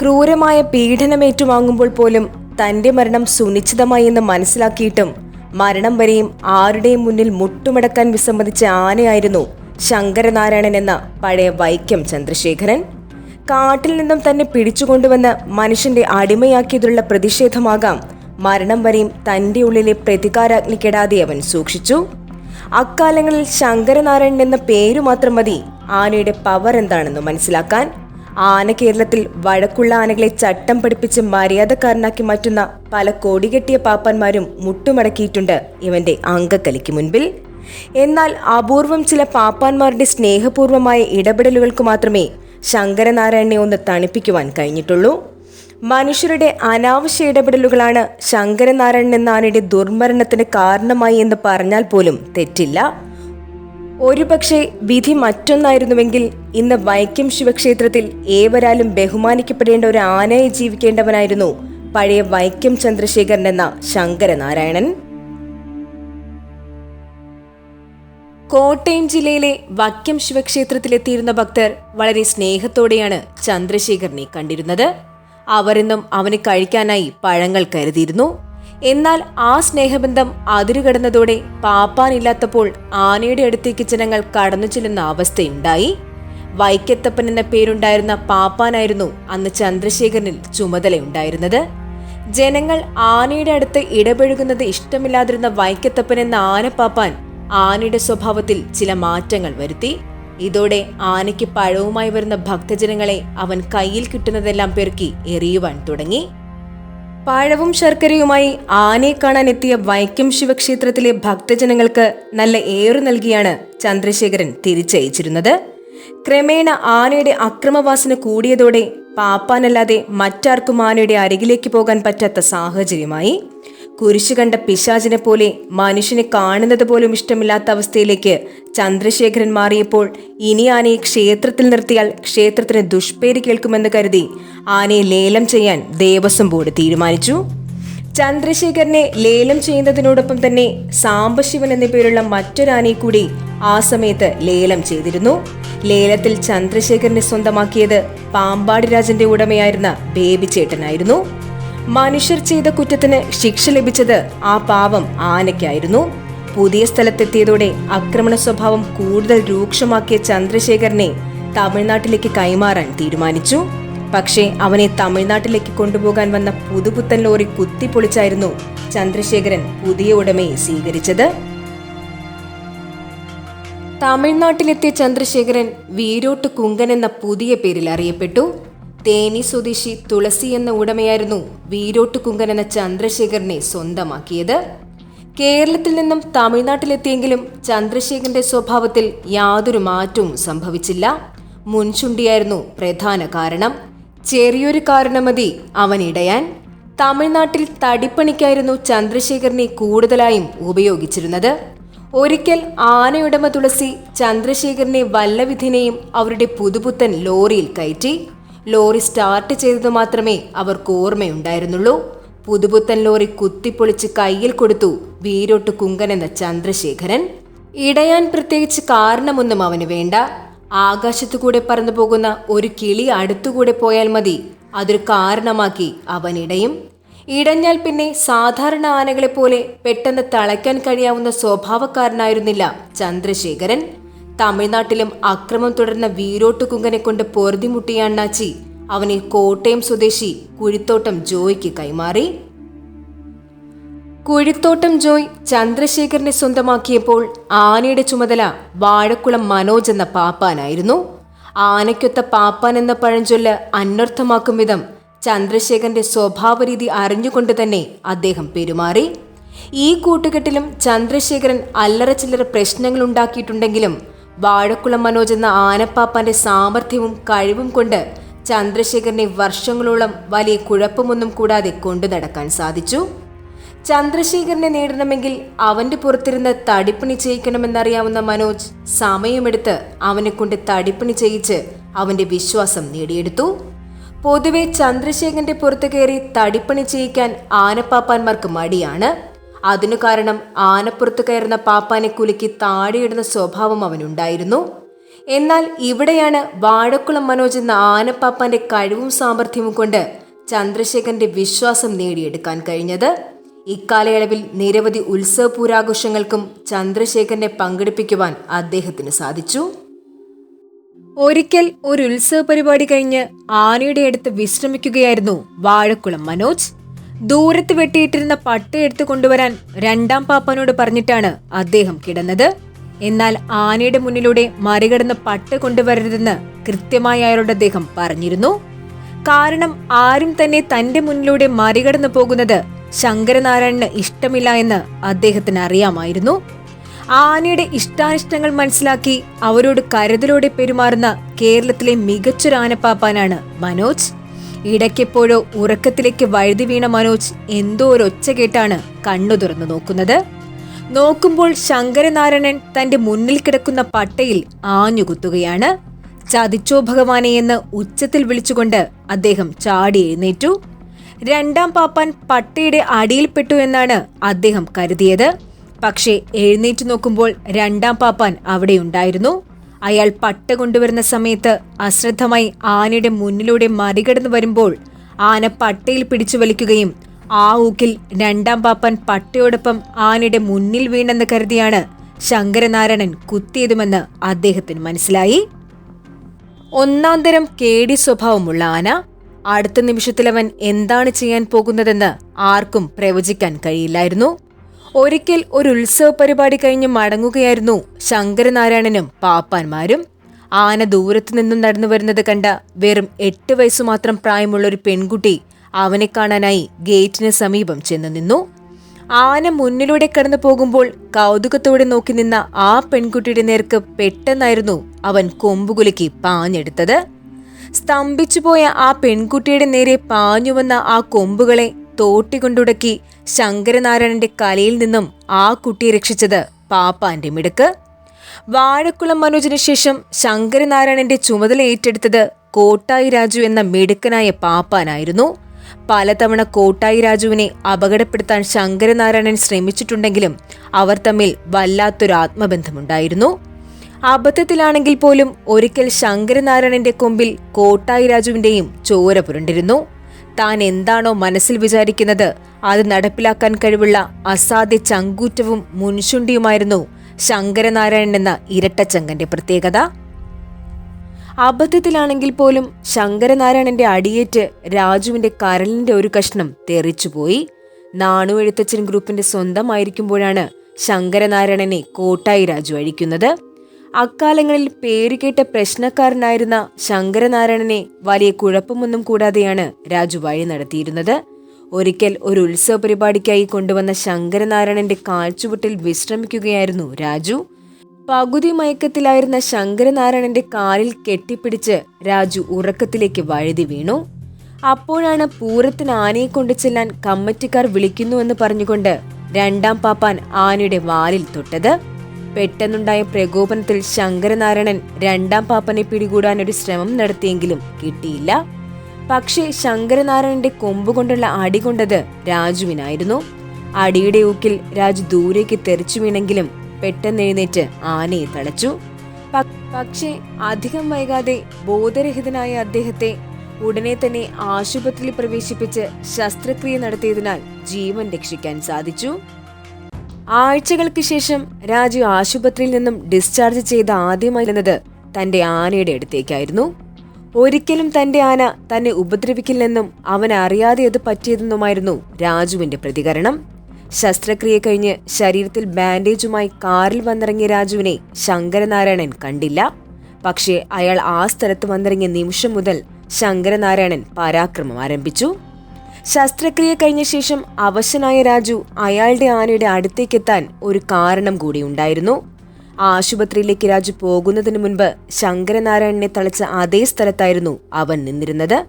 ക്രൂരമായ പീഡനമേറ്റുവാങ്ങുമ്പോൾ പോലും തന്റെ മരണം സുനിശ്ചിതമായി എന്ന് മനസ്സിലാക്കിയിട്ടും മരണം വരെയും ആരുടെയും മുന്നിൽ മുട്ടുമടക്കാൻ വിസമ്മതിച്ച ആനയായിരുന്നു ശങ്കരനാരായണൻ എന്ന പഴയ വൈക്കം ചന്ദ്രശേഖരൻ. കാട്ടിൽ നിന്നും തന്നെ പിടിച്ചുകൊണ്ടുവന്ന് മനുഷ്യന്റെ അടിമയാക്കിയതിലുള്ള പ്രതിഷേധമാകാം മരണം വരെയും തന്റെ ഉള്ളിലെ പ്രതികാരാഗ്നിക്കെടാതെ അവൻ സൂക്ഷിച്ചു. അക്കാലങ്ങളിൽ ശങ്കരനാരായണൻ എന്ന പേരു മാത്രം മതി ആനയുടെ പവർ എന്താണെന്ന് മനസ്സിലാക്കാൻ ആന കേരളത്തിൽ വഴക്കുള്ള ആനകളെ ചട്ടം പഠിപ്പിച്ച് മര്യാദക്കാരനാക്കി മാറ്റുന്ന പല കോടികെട്ടിയ പാപ്പന്മാരും മുട്ടുമടക്കിയിട്ടുണ്ട് ഇവന്റെ അങ്കക്കലിക്ക് മുൻപിൽ. എന്നാൽ അപൂർവം ചില പാപ്പാന്മാരുടെ സ്നേഹപൂർവമായ ഇടപെടലുകൾക്ക് മാത്രമേ ശങ്കരനാരായണനെ ഒന്ന് തണുപ്പിക്കുവാൻ കഴിഞ്ഞിട്ടുള്ളൂ. മനുഷ്യരുടെ അനാവശ്യ ഇടപെടലുകളാണ് ശങ്കരനാരായണൻ എന്ന ആനയുടെ ദുർമരണത്തിന് കാരണമായി എന്ന് പറഞ്ഞാൽ പോലും തെറ്റില്ല. ഒരുപക്ഷെ വിധി മറ്റൊന്നായിരുന്നുവെങ്കിൽ ഇന്ന് വൈക്കം ശിവക്ഷേത്രത്തിൽ ഏവരാലും ബഹുമാനിക്കപ്പെടേണ്ട ഒരു ആനയെ ജീവിക്കേണ്ടവനായിരുന്നു പഴയ വൈക്കം ചന്ദ്രശേഖരൻ എന്ന ശങ്കരനാരായണൻ. കോട്ടയം ജില്ലയിലെ വൈക്കം ശിവക്ഷേത്രത്തിലെത്തിയിരുന്ന ഭക്തർ വളരെ സ്നേഹത്തോടെയാണ് ചന്ദ്രശേഖരനെ കണ്ടിരുന്നത്. അവരെന്നും അവന് കഴിക്കാനായി പഴങ്ങൾ കരുതിയിരുന്നു. എന്നാൽ ആ സ്നേഹബന്ധം അതിരുകടന്നതോടെ പാപ്പാനില്ലാത്തപ്പോൾ ആനയുടെ അടുത്തേക്ക് ജനങ്ങൾ കടന്നു ചെല്ലുന്ന അവസ്ഥയുണ്ടായി. വൈക്കത്തപ്പൻ എന്ന പേരുണ്ടായിരുന്ന പാപ്പാനായിരുന്നു അന്ന് ചന്ദ്രശേഖരനിൽ ചുമതലയുണ്ടായിരുന്നത്. ജനങ്ങൾ ആനയുടെ അടുത്ത് ഇടപഴകുന്നത് ഇഷ്ടമില്ലാതിരുന്ന വൈക്കത്തപ്പൻ എന്ന ആനപ്പാപ്പാൻ ആനയുടെ സ്വഭാവത്തിൽ ചില മാറ്റങ്ങൾ വരുത്തി. ഇതോടെ ആനയ്ക്ക് പഴവുമായി വരുന്ന ഭക്തജനങ്ങളെ അവൻ കയ്യിൽ കിട്ടുന്നതെല്ലാം പെറുക്കി എറിയുവാൻ തുടങ്ങി. പഴവും ശർക്കരയുമായി ആനയെ കാണാൻ എത്തിയ വൈക്കം ശിവക്ഷേത്രത്തിലെ ഭക്തജനങ്ങൾക്ക് നല്ല ഏറു നൽകിയാണ് ചന്ദ്രശേഖരൻ തിരിച്ചയച്ചിരുന്നത്. ക്രമേണ ആനയുടെ അക്രമവാസന കൂടിയതോടെ പാപ്പാനല്ലാതെ മറ്റാർക്കും ആനയുടെ അരികിലേക്ക് പോകാൻ പറ്റാത്ത സാഹചര്യമായി. കുരിശു കണ്ട പിശാചിനെ പോലെ മനുഷ്യനെ കാണുന്നത് പോലും ഇഷ്ടമില്ലാത്ത അവസ്ഥയിലേക്ക് ചന്ദ്രശേഖരൻ മാറിയപ്പോൾ ഇനി ആനയെ ക്ഷേത്രത്തിൽ നിർത്തിയാൽ ക്ഷേത്രത്തിന് ദുഷ്പേര് കേൾക്കുമെന്ന് കരുതി ആനയെ ലേലം ചെയ്യാൻ ദേവസ്വം ബോർഡ് തീരുമാനിച്ചു. ചന്ദ്രശേഖരനെ ലേലം ചെയ്യുന്നതിനോടൊപ്പം തന്നെ സാംബശിവൻ എന്ന പേരുള്ള മറ്റൊരാനയെ കൂടി ആ സമയത്ത് ലേലം ചെയ്തിരുന്നു. ലേലത്തിൽ ചന്ദ്രശേഖരനെ സ്വന്തമാക്കിയത് പാമ്പാടി രാജന്റെ ഉടമയായിരുന്ന ബേബി ചേട്ടനായിരുന്നു മനുഷ്യർ ചെയ്ത കുറ്റത്തിന് ശിക്ഷ ലഭിച്ചത് ആ പാവം ആനയ്ക്കായിരുന്നു. പുതിയ സ്ഥലത്തെത്തിയതോടെ ആക്രമണ സ്വഭാവം കൂടുതൽ രൂക്ഷമാക്കിയ ചന്ദ്രശേഖരനെ തമിഴ്നാട്ടിലേക്ക് കൈമാറാൻ തീരുമാനിച്ചു. പക്ഷേ അവനെ തമിഴ്നാട്ടിലേക്ക് കൊണ്ടുപോകാൻ വന്ന പുതുപുത്തൻ ലോറി കുത്തിപ്പൊളിച്ചായിരുന്നു ചന്ദ്രശേഖരൻ പുതിയ ഉടമയെ സ്വീകരിച്ചത്. തമിഴ്നാട്ടിലെത്തിയ ചന്ദ്രശേഖരൻ വീരോട്ട് കുങ്കൻ എന്ന പുതിയ പേരിൽ അറിയപ്പെട്ടു. തേനി സ്വദേശി തുളസി എന്ന ഉടമയായിരുന്നു വീരോട്ട് കുങ്കൻ എന്ന ചന്ദ്രശേഖരനെ സ്വന്തമാക്കിയത്. കേരളത്തിൽ നിന്നും തമിഴ്നാട്ടിലെത്തിയെങ്കിലും ചന്ദ്രശേഖരന്റെ സ്വഭാവത്തിൽ യാതൊരു മാറ്റവും സംഭവിച്ചില്ല. മുൻചുണ്ടിയായിരുന്നു പ്രധാന കാരണം. ചെറിയൊരു കാരണമതി അവനിടയാൻ. തമിഴ്നാട്ടിൽ തടിപ്പണിക്കായിരുന്നു ചന്ദ്രശേഖരനെ കൂടുതലായും ഉപയോഗിച്ചിരുന്നത്. ഒരിക്കൽ ആനയുടമ തുളസി ചന്ദ്രശേഖരനെ വല്ലവിധിനെയും അവരുടെ പുതുപുത്തൻ ലോറിയിൽ കയറ്റി. ലോറി സ്റ്റാർട്ട് ചെയ്തത് മാത്രമേ അവർക്ക് ഓർമ്മയുണ്ടായിരുന്നുള്ളൂ. പുതുപുത്തൻ ലോറി കുത്തിപ്പൊളിച്ച് കയ്യിൽ കൊടുത്തു വീരോട്ട് കുങ്കൻ എന്ന ചന്ദ്രശേഖരൻ. ഇടയാൻ പ്രത്യേകിച്ച് കാരണമൊന്നും അവന് വേണ്ട. ആകാശത്തുകൂടെ പറന്നു പോകുന്ന ഒരു കിളി അടുത്തുകൂടെ പോയാൽ മതി. അതൊരു കാരണമാക്കി അവൻ ഇടയും. ഇടഞ്ഞാൽ പിന്നെ സാധാരണ ആനകളെ പോലെ പെട്ടെന്ന് തളയ്ക്കാൻ കഴിയാവുന്ന സ്വഭാവക്കാരനായിരുന്നില്ല ചന്ദ്രശേഖരൻ. തമിഴ്നാട്ടിലും അക്രമം തുടർന്ന വീരോട്ട് കുങ്കനെ കൊണ്ട് പൊറുതിമുട്ടിയ അണ്ണാച്ചി അവനെ കോട്ടയം സ്വദേശി കുഴിത്തോട്ടം ജോയ്ക്ക് കൈമാറി. കുഴിത്തോട്ടം ജോയ് ചന്ദ്രശേഖരനെ സ്വന്തമാക്കിയപ്പോൾ ആനയുടെ ചുമതല വാഴക്കുളം മനോജ് എന്ന പാപ്പാനായിരുന്നു. ആനയ്ക്കൊത്ത പാപ്പാൻ എന്ന പഴഞ്ചൊല്ല് അന്വർത്ഥമാക്കും വിധം ചന്ദ്രശേഖരന്റെ സ്വഭാവരീതി അറിഞ്ഞുകൊണ്ട് തന്നെ അദ്ദേഹം പെരുമാറി. ഈ കൂട്ടുകെട്ടിലും ചന്ദ്രശേഖരൻ അല്ലറ ചില്ലറ പ്രശ്നങ്ങൾ ഉണ്ടാക്കിയിട്ടുണ്ടെങ്കിലും വാഴക്കുളം മനോജ് എന്ന ആനപ്പാപ്പാന്റെ സാമർഥ്യവും കഴിവും കൊണ്ട് ചന്ദ്രശേഖരനെ വർഷങ്ങളോളം വലിയ കുഴപ്പമൊന്നും കൂടാതെ കൊണ്ടു നടക്കാൻ സാധിച്ചു. ചന്ദ്രശേഖരനെ നേടണമെങ്കിൽ അവന്റെ പുറത്തിരുന്ന് തടിപ്പണി ചെയ്യിക്കണമെന്നറിയാവുന്ന മനോജ് സമയമെടുത്ത് അവനെ കൊണ്ട് തടിപ്പണി ചെയ്യിച്ച് അവന്റെ വിശ്വാസം നേടിയെടുത്തു. പൊതുവെ ചന്ദ്രശേഖരന്റെ പുറത്തു കയറി തടിപ്പണി ചെയ്യിക്കാൻ ആനപ്പാപ്പാന്മാർക്ക് മടിയാണ്. അതിനു കാരണം ആനപ്പുറത്ത് കയറുന്ന പാപ്പാനെ കുലുക്കി താഴെയിടുന്ന സ്വഭാവം അവനുണ്ടായിരുന്നു. എന്നാൽ ഇവിടെയാണ് വാഴക്കുളം മനോജ് എന്ന ആനപ്പാപ്പാന്റെ കഴിവും സാമർഥ്യവും കൊണ്ട് ചന്ദ്രശേഖരന്റെ വിശ്വാസം നേടിയെടുക്കാൻ കഴിഞ്ഞത്. ഇക്കാലയളവിൽ നിരവധി ഉത്സവ പൂരാഘോഷങ്ങൾക്കും ചന്ദ്രശേഖരനെ പങ്കെടുപ്പിക്കുവാൻ അദ്ദേഹത്തിന് സാധിച്ചു. ഒരിക്കൽ ഒരു ഉത്സവ പരിപാടി കഴിഞ്ഞ് ആനയുടെ അടുത്ത് വിശ്രമിക്കുകയായിരുന്നു വാഴക്കുളം മനോജ്. ദൂരത്ത് വെട്ടിയിട്ടിരുന്ന പട്ട് എടുത്തു കൊണ്ടുവരാൻ രണ്ടാം പാപ്പനോട് പറഞ്ഞിട്ടാണ് അദ്ദേഹം കിടന്നത്. എന്നാൽ ആനയുടെ മുന്നിലൂടെ മറികടന്ന് പട്ട് കൊണ്ടുവരരുതെന്ന് കൃത്യമായി അയാളോട് അദ്ദേഹം പറഞ്ഞിരുന്നു. കാരണം ആരും തന്നെ തന്റെ മുന്നിലൂടെ മറികടന്നു പോകുന്നത് ശങ്കരനാരായണന് ഇഷ്ടമില്ല എന്ന് അദ്ദേഹത്തിന് അറിയാമായിരുന്നു. ആനയുടെ ഇഷ്ടാനിഷ്ടങ്ങൾ മനസ്സിലാക്കി അവരോട് കരുതലോടെ പെരുമാറുന്ന കേരളത്തിലെ മികച്ചൊരു ആനപ്പാപ്പാനാണ് മനോജ്. ഇടയ്ക്കെപ്പോഴോ ഉറക്കത്തിലേക്ക് വഴുതി വീണ മനോജ് എന്തോ ഒരു ഒച്ച കേട്ടാണ് കണ്ണു തുറന്നു നോക്കുന്നത്. നോക്കുമ്പോൾ ശങ്കരനാരായണൻ തന്റെ മുന്നിൽ കിടക്കുന്ന പട്ടയിൽ ആഞ്ഞുകുത്തുകയാണ്. ചതിച്ചോ ഭഗവാനെ എന്ന് ഉച്ചത്തിൽ വിളിച്ചുകൊണ്ട് അദ്ദേഹം ചാടി എഴുന്നേറ്റു. രണ്ടാം പാപ്പാൻ പട്ടയുടെ അടിയിൽപ്പെട്ടു എന്നാണ് അദ്ദേഹം കരുതിയത്. പക്ഷേ എഴുന്നേറ്റ് നോക്കുമ്പോൾ രണ്ടാം പാപ്പാൻ അവിടെയുണ്ടായിരുന്നു അയാൾ പട്ട കൊണ്ടുവരുന്ന സമയത്ത് അശ്രദ്ധമായി ആനയുടെ മുന്നിലൂടെ മറികടന്നു വരുമ്പോൾ ആന പട്ടയിൽ പിടിച്ചു വലിക്കുകയും ആ ഊക്കിൽ രണ്ടാം പാപ്പൻ പട്ടയോടൊപ്പം ആനയുടെ മുന്നിൽ വീണെന്ന് കരുതിയാണ് ശങ്കരനാരായണൻ കുത്തിയതുമെന്ന് അദ്ദേഹത്തിന് മനസ്സിലായി. ഒന്നാം തരം കേടി സ്വഭാവമുള്ള ആന അടുത്ത നിമിഷത്തിലവൻ എന്താണ് ചെയ്യാൻ പോകുന്നതെന്ന് ആർക്കും പ്രവചിക്കാൻ കഴിയില്ലായിരുന്നു. ഒരിക്കൽ ഒരു ഉത്സവ പരിപാടി കഴിഞ്ഞ് മടങ്ങുകയായിരുന്നു ശങ്കരനാരായണനും പാപ്പാന്മാരും. ആന ദൂരത്തു നിന്നും നടന്നു വരുന്നത് കണ്ട വെറും എട്ട് വയസ്സു മാത്രം പ്രായമുള്ള ഒരു പെൺകുട്ടി അവനെ കാണാനായി ഗേറ്റിന് സമീപം ചെന്നു നിന്നു. ആന മുന്നിലൂടെ കടന്നു പോകുമ്പോൾ കൗതുകത്തോടെ നോക്കി നിന്ന ആ പെൺകുട്ടിയുടെ നേർക്ക് പെട്ടെന്നായിരുന്നു അവൻ കൊമ്പുകുലുക്കി പാഞ്ഞെടുത്തത്. സ്തംഭിച്ചുപോയ ആ പെൺകുട്ടിയുടെ നേരെ പാഞ്ഞുവന്ന ആ കൊമ്പുകളെ തോട്ടികൊണ്ടുടക്കി ശങ്കരനാരായണന്റെ കലയിൽ നിന്നും ആ കുട്ടിയെ രക്ഷിച്ചത് പാപ്പാന്റെ മിടുക്ക്. വാഴക്കുളം മനോജിന് ശേഷം ശങ്കരനാരായണന്റെ ചുമതല ഏറ്റെടുത്തത് കോട്ടായി രാജു എന്ന മിടുക്കനായ പാപ്പാനായിരുന്നു. പലതവണ കോട്ടായി രാജുവിനെ അപകടപ്പെടുത്താൻ ശങ്കരനാരായണൻ ശ്രമിച്ചിട്ടുണ്ടെങ്കിലും അവർ തമ്മിൽ വല്ലാത്തൊരു ആത്മബന്ധമുണ്ടായിരുന്നു. അബദ്ധത്തിലാണെങ്കിൽ പോലും ഒരിക്കൽ ശങ്കരനാരായണന്റെ കൊമ്പിൽ കോട്ടായി രാജുവിന്റെയും ചോര പുരണ്ടിരുന്നു. താൻ എന്താണോ മനസ്സിൽ വിചാരിക്കുന്നത് അത് നടപ്പിലാക്കാൻ കഴിവുള്ള അസാധ്യ ചങ്കൂറ്റവും മുൻശുണ്ടിയുമായിരുന്നു ശങ്കരനാരായണൻ എന്ന ഇരട്ടച്ചങ്കന്റെ പ്രത്യേകത. അബദ്ധത്തിലാണെങ്കിൽ പോലും ശങ്കരനാരായണന്റെ അടിയേറ്റ് രാജുവിന്റെ കരലിന്റെ ഒരു കഷ്ണം തെറിച്ചുപോയി. നാണു എഴുത്തച്ഛൻ ഗ്രൂപ്പിന്റെ സ്വന്തമായിരിക്കുമ്പോഴാണ് ശങ്കരനാരായണനെ കോട്ടായി രാജു അഴിക്കുന്നത്. അക്കാലങ്ങളിൽ പേരുകേട്ട പ്രശ്നക്കാരനായിരുന്ന ശങ്കരനാരായണനെ വലിയ കുഴപ്പമൊന്നും കൂടാതെയാണ് രാജു വഴി നടത്തിയിരുന്നത്. ഒരിക്കൽ ഒരു ഉത്സവ പരിപാടിക്കായി കൊണ്ടുവന്ന ശങ്കരനാരായണന്റെ കാൽച്ചുവട്ടിൽ വിശ്രമിക്കുകയായിരുന്നു രാജു. പകുതി മയക്കത്തിലായിരുന്ന ശങ്കരനാരായണന്റെ കാലിൽ കെട്ടിപ്പിടിച്ച് രാജു ഉറക്കത്തിലേക്ക് വഴുതി വീണു. അപ്പോഴാണ് പൂരത്തിന് ആനയെ കൊണ്ടു ചെല്ലാൻ കമ്മറ്റിക്കാർ വിളിക്കുന്നുവെന്ന് പറഞ്ഞുകൊണ്ട് രണ്ടാം പാപ്പാൻ ആനയുടെ വാലിൽ തൊട്ടത്. പെട്ടെന്നുണ്ടായ പ്രകോപനത്തിൽ ശങ്കരനാരായണൻ രണ്ടാം പാപ്പനെ പിടികൂടാൻ ഒരു ശ്രമം നടത്തിയെങ്കിലും കിട്ടിയില്ല. പക്ഷേ ശങ്കരനാരായണന്റെ കൊമ്പുകൊണ്ടുള്ള അടി കൊണ്ടത് രാജുവിനായിരുന്നു. അടിയുടെ ഊക്കിൽ രാജു ദൂരേക്ക് തെറിച്ചു വീണെങ്കിലും പെട്ടെന്ന് എഴുന്നേറ്റ് ആനയെ തളച്ചു. പക്ഷേ അധികം വൈകാതെ ബോധരഹിതനായ അദ്ദേഹത്തെ ഉടനെ തന്നെ ആശുപത്രിയിൽ പ്രവേശിപ്പിച്ച് ശസ്ത്രക്രിയ നടത്തിയതിനാൽ ജീവൻ രക്ഷിക്കാൻ സാധിച്ചു. ആഴ്ചകൾക്ക് ശേഷം രാജു ആശുപത്രിയിൽ നിന്നും ഡിസ്ചാർജ് ചെയ്ത ആദ്യമായി ചെന്നത് തന്റെ ആനയുടെ അടുത്തേക്കായിരുന്നു. ഒരിക്കലും തന്റെ ആന തന്നെ ഉപദ്രവിക്കില്ലെന്നും അവൻ അറിയാതെ അത് പറ്റിയതെന്നുമായിരുന്നു രാജുവിന്റെ പ്രതികരണം. ശസ്ത്രക്രിയ കഴിഞ്ഞ് ശരീരത്തിൽ ബാൻഡേജുമായി കാറിൽ വന്നിറങ്ങിയ രാജുവിനെ ശങ്കരനാരായണൻ കണ്ടില്ല. പക്ഷേ അയാൾ ആ സ്ഥലത്ത് വന്നിറങ്ങിയ നിമിഷം മുതൽ ശങ്കരനാരായണൻ പരാക്രമം ആരംഭിച്ചു. ശസ്ത്രക്രിയ കഴിഞ്ഞ ശേഷം അവശനായ രാജു അയാളുടെ ആനയുടെ അടുത്തേക്കെത്താൻ ഒരു കാരണം കൂടി ഉണ്ടായിരുന്നു. ആശുപത്രിയിലേക്ക് രാജു പോകുന്നതിന് മുൻപ് ശങ്കരനാരായണനെ തളച്ച അതേ സ്ഥലത്തായിരുന്നു അവൻ നിന്നിരുന്നത്.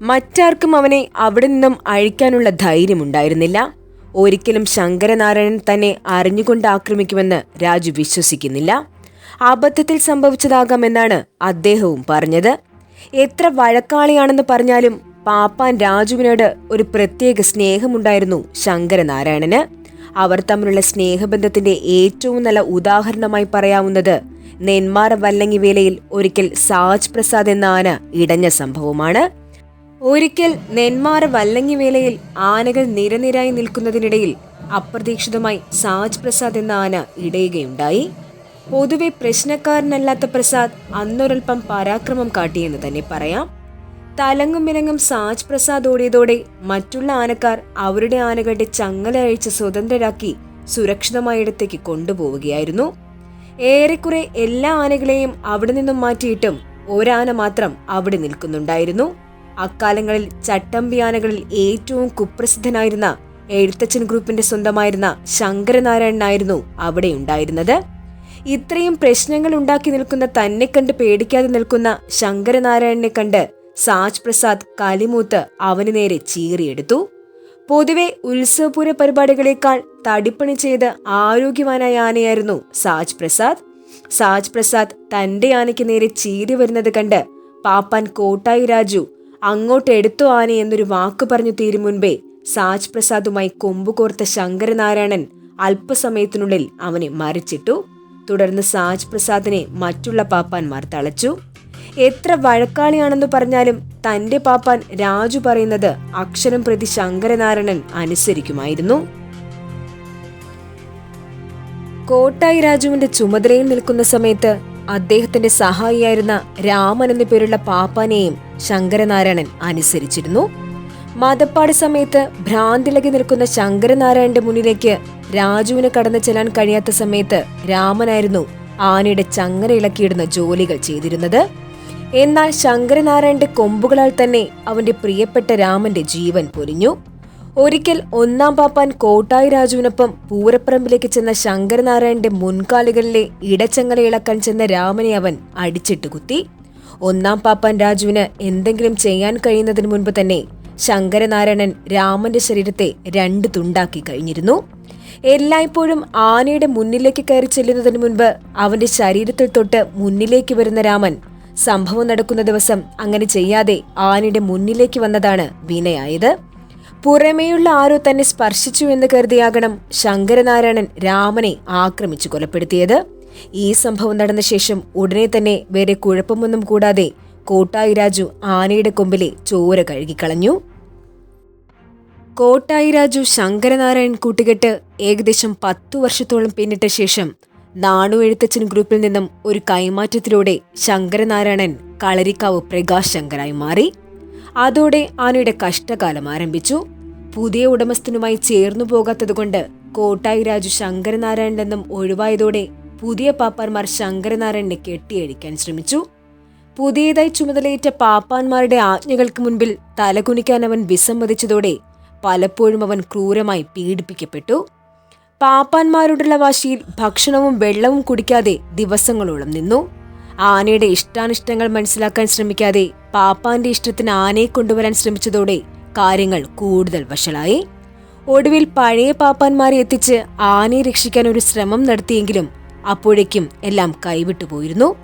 മറ്റാർക്കും അവനെ അവിടെ നിന്നും അഴിക്കാനുള്ള ധൈര്യം ഉണ്ടായിരുന്നില്ല. ഒരിക്കലും ശങ്കരനാരായണൻ തന്നെ അറിഞ്ഞുകൊണ്ട് ആക്രമിക്കുമെന്ന് രാജു വിശ്വസിക്കുന്നില്ല. അബദ്ധത്തിൽ സംഭവിച്ചതാകാമെന്നാണ് അദ്ദേഹവും പറഞ്ഞത്. എത്ര വഴക്കാളിയാണെന്ന് പറഞ്ഞാലും പാപ്പാൻ രാജുവിനോട് ഒരു പ്രത്യേക സ്നേഹമുണ്ടായിരുന്നു ശങ്കരനാരായണന്. അവർ തമ്മിലുള്ള സ്നേഹബന്ധത്തിന്റെ ഏറ്റവും നല്ല ഉദാഹരണമായി പറയാവുന്നത് നെന്മാറ വല്ലങ്ങി വേലയിൽ ഒരിക്കൽ സാജ് പ്രസാദ് എന്ന ആന ഇടഞ്ഞ സംഭവമാണ്. ഒരിക്കൽ നെന്മാറ വല്ലങ്ങി വേലയിൽ ആനകൾ നിരനിരായി നിൽക്കുന്നതിനിടയിൽ അപ്രതീക്ഷിതമായി സാജ് പ്രസാദ് എന്ന ആന ഇടയുകയുണ്ടായി. പൊതുവെ പ്രശ്നക്കാരനല്ലാത്ത പ്രസാദ് അന്നൊരൽപ്പം പരാക്രമം കാട്ടിയെന്ന് തന്നെ പറയാം. തലങ്ങും വിലങ്ങും സാജ് പ്രസാദ് ഓടിയതോടെ മറ്റുള്ള ആനക്കാർ അവരുടെ ആനകളുടെ ചങ്ങല അഴിച്ച് സ്വതന്ത്രരാക്കി സുരക്ഷിതമായിടത്തേക്ക് കൊണ്ടുപോവുകയായിരുന്നു. ഏറെക്കുറെ എല്ലാ ആനകളെയും അവിടെ നിന്നും മാറ്റിയിട്ടും ഒരാന മാത്രം അവിടെ നിൽക്കുന്നുണ്ടായിരുന്നു. അക്കാലങ്ങളിൽ ചട്ടമ്പി ആനകളിൽ ഏറ്റവും കുപ്രസിദ്ധനായിരുന്ന എഴുത്തച്ഛൻ ഗ്രൂപ്പിന്റെ സ്വന്തമായിരുന്ന ശങ്കരനാരായണനായിരുന്നു അവിടെ ഉണ്ടായിരുന്നത്. ഇത്രയും പ്രശ്നങ്ങൾ ഉണ്ടാക്കി നിൽക്കുന്ന തന്നെ കണ്ട് പേടിക്കാതെ നിൽക്കുന്ന ശങ്കരനാരായണനെ കണ്ട് സാജ് പ്രസാദ് കലിമൂത്ത് അവന് നേരെ ചീറിയെടുത്തു. പൊതുവെ ഉത്സവപൂര പരിപാടികളെക്കാൾ തടിപ്പണി ചെയ്ത് ആരോഗ്യവാനായ ആനയായിരുന്നു സാജ് പ്രസാദ്. സാജ് പ്രസാദ് തന്റെ ആനയ്ക്ക് നേരെ ചീറി വരുന്നത് കണ്ട് പാപ്പാൻ കോട്ടായി രാജു അങ്ങോട്ട് എടുത്തു ആന എന്നൊരു വാക്ക് പറഞ്ഞു തീരും മുൻപേ സാജ് പ്രസാദുമായി കൊമ്പുകോർത്ത ശങ്കരനാരായണൻ അല്പസമയത്തിനുള്ളിൽ അവനെ മറിച്ചിട്ടു. തുടർന്ന് സാജ് പ്രസാദിനെ മറ്റുള്ള പാപ്പാന്മാർ തളച്ചു. എത്ര വഴക്കാളിയാണെന്ന് പറഞ്ഞാലും തന്റെ പാപ്പാൻ രാജു പറയുന്നത് അക്ഷരം പ്രതി ശങ്കരനാരായണൻ അനുസരിക്കുമായിരുന്നു. കോട്ടായി രാജുവിന്റെ ചുമതലയിൽ നിൽക്കുന്ന സമയത്ത് അദ്ദേഹത്തിന്റെ സഹായിയായിരുന്ന രാമൻ എന്ന പേരുള്ള പാപ്പാനെയും ശങ്കരനാരായണൻ അനുസരിച്ചിരുന്നു. മതപ്പാട് സമയത്ത് ഭ്രാന്തിളകി നിൽക്കുന്ന ശങ്കരനാരായണന്റെ മുന്നിലേക്ക് രാജുവിന് കടന്നു ചെല്ലാൻ കഴിയാത്ത സമയത്ത് രാമനായിരുന്നു ആനയുടെ ചങ്ങര ഇളക്കിയിടുന്ന ജോലികൾ ചെയ്തിരുന്നത്. എന്നാൽ ശങ്കരനാരായണന്റെ കൊമ്പുകളാൽ തന്നെ അവന്റെ പ്രിയപ്പെട്ട രാമന്റെ ജീവൻ പൊരിഞ്ഞു ഒരിക്കൽ ഒന്നാം പാപ്പാൻ കോട്ടായി രാജുവിനൊപ്പം പൂരപ്പറമ്പിലേക്ക് ചെന്ന ശങ്കരനാരായണന്റെ മുൻകാലുകളിലെ ഇടച്ചങ്ങല ഇളക്കാൻ ചെന്ന രാമനെ അവൻ അടിച്ചിട്ട് കുത്തി. ഒന്നാം പാപ്പാൻ രാജുവിന് എന്തെങ്കിലും ചെയ്യാൻ കഴിയുന്നതിന് മുൻപ് തന്നെ ശങ്കരനാരായണൻ രാമന്റെ ശരീരത്തെ രണ്ട് തുണ്ടാക്കി കഴിഞ്ഞിരുന്നു. എല്ലായ്പ്പോഴും ആനയുടെ മുന്നിലേക്ക് കയറി ചെല്ലുന്നതിന് മുൻപ് അവന്റെ ശരീരത്തിൽ തൊട്ട് മുന്നിലേക്ക് വരുന്ന രാമൻ സംഭവം നടക്കുന്ന ദിവസം അങ്ങനെ ചെയ്യാതെ ആനയുടെ മുന്നിലേക്ക് വന്നതാണ് വിനയായത്. പുറമേയുള്ള ആരോ തന്നെ സ്പർശിച്ചു എന്ന് കരുതിയാകണം ശങ്കരനാരായണൻ രാമനെ ആക്രമിച്ചു കൊലപ്പെടുത്തിയത്. ഈ സംഭവം നടന്ന ശേഷം ഉടനെ തന്നെ വേറെ കുഴപ്പമൊന്നും കൂടാതെ കോട്ടായി രാജു ആനയുടെ കൊമ്പിലെ ചോര കഴുകിക്കളഞ്ഞു. കോട്ടായി രാജു ശങ്കരനാരായൺ കൂട്ടുകെട്ട് ഏകദേശം പത്തു വർഷത്തോളം പിന്നിട്ട ശേഷം നാണു എഴുത്തച്ഛൻ ഗ്രൂപ്പിൽ നിന്നും ഒരു കൈമാറ്റത്തിലൂടെ ശങ്കരനാരായണൻ കളരിക്കാവ് പ്രകാശ് ശങ്കരായി മാറി. അതോടെ ആനയുടെ കഷ്ടകാലം ആരംഭിച്ചു. പുതിയ ഉടമസ്ഥനുമായി ചേർന്നു പോകാത്തതുകൊണ്ട് കോട്ടായി രാജു ശങ്കരനാരായണൻ നിന്നും ഒഴിവായതോടെ പുതിയ പാപ്പാന്മാർ ശങ്കരനാരായണനെ കെട്ടിയഴിക്കാൻ ശ്രമിച്ചു. പുതിയതായി ചുമതലയേറ്റ പാപ്പാന്മാരുടെ ആജ്ഞകൾക്ക് മുൻപിൽ തലകുനിക്കാൻ അവൻ വിസമ്മതിച്ചതോടെ പലപ്പോഴും അവൻ ക്രൂരമായി പീഡിപ്പിക്കപ്പെട്ടു. പാപ്പാന്മാരോടുള്ള വാശിയിൽ ഭക്ഷണവും വെള്ളവും കുടിക്കാതെ ദിവസങ്ങളോളം നിന്നു. ആനയുടെ ഇഷ്ടാനിഷ്ടങ്ങൾ മനസ്സിലാക്കാൻ ശ്രമിക്കാതെ പാപ്പാന്റെ ഇഷ്ടത്തിന് ആനയെ കൊണ്ടുവരാൻ ശ്രമിച്ചതോടെ കാര്യങ്ങൾ കൂടുതൽ വഷളായി. ഒടുവിൽ പഴയ പാപ്പാന്മാരെ എത്തിച്ച് ആനയെ രക്ഷിക്കാൻ ഒരു ശ്രമം നടത്തിയെങ്കിലും അപ്പോഴേക്കും എല്ലാം കൈവിട്ടു പോയിരുന്നു.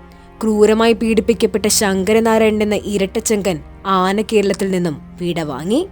ക്രൂരമായി പീഡിപ്പിക്കപ്പെട്ട ശങ്കരനാരായണൻ എന്ന ഇരട്ടച്ചങ്കൻ ആന കേരളത്തിൽ നിന്നും വിട വാങ്ങി